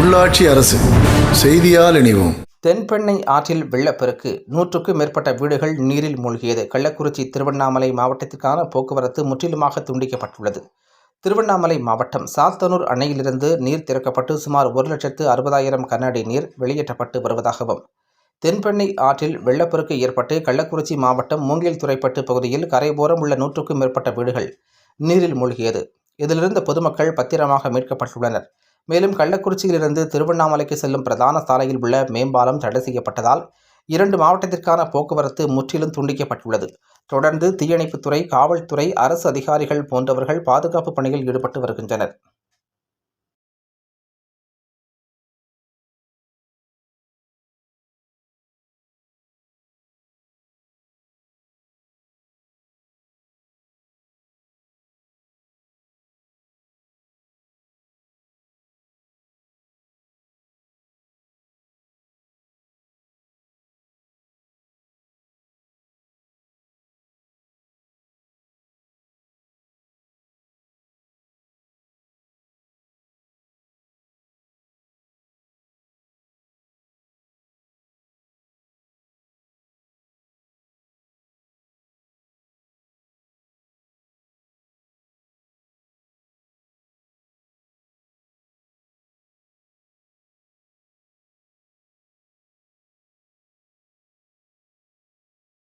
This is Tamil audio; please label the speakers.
Speaker 1: உள்ளாட்சி அரசு செய்தியால் இணைவோம்.
Speaker 2: தென்பெண்ணை ஆற்றில் வெள்ளப்பெருக்கு நூற்றுக்கும் மேற்பட்ட வீடுகள் நீரில் மூழ்கியது. கள்ளக்குறிச்சி திருவண்ணாமலை மாவட்டத்திற்கான போக்குவரத்து முற்றிலுமாக துண்டிக்கப்பட்டுள்ளது. திருவண்ணாமலை மாவட்டம் சாத்தனூர் அணையிலிருந்து நீர் திறக்கப்பட்டு சுமார் ஒரு லட்சத்து அறுபதாயிரம் கனஅடி நீர் வெளியேற்றப்பட்டு வருவதாகவும் தென்பெண்ணை ஆற்றில் வெள்ளப்பெருக்கு ஏற்பட்டு கள்ளக்குறிச்சி மாவட்டம் மூங்கில் துறைப்பட்டு பகுதியில் கரைபோரம் உள்ள நூற்றுக்கும் மேற்பட்ட வீடுகள் நீரில் மூழ்கியது. இதிலிருந்து பொதுமக்கள் பத்திரமாக மீட்கப்பட்டுள்ளனர். மேலும் கள்ளக்குறிச்சியிலிருந்து திருவண்ணாமலைக்கு செல்லும் பிரதான சாலையில் உள்ள மேம்பாலம் தடை செய்யப்பட்டதால் இரண்டு மாவட்டத்திற்கான போக்குவரத்து முற்றிலும் துண்டிக்கப்பட்டுள்ளது. தொடர்ந்து தீயணைப்புத்துறை காவல்துறை அரசு அதிகாரிகள் போன்றவர்கள் பாதுகாப்பு பணியில் ஈடுபட்டு வருகின்றனர்.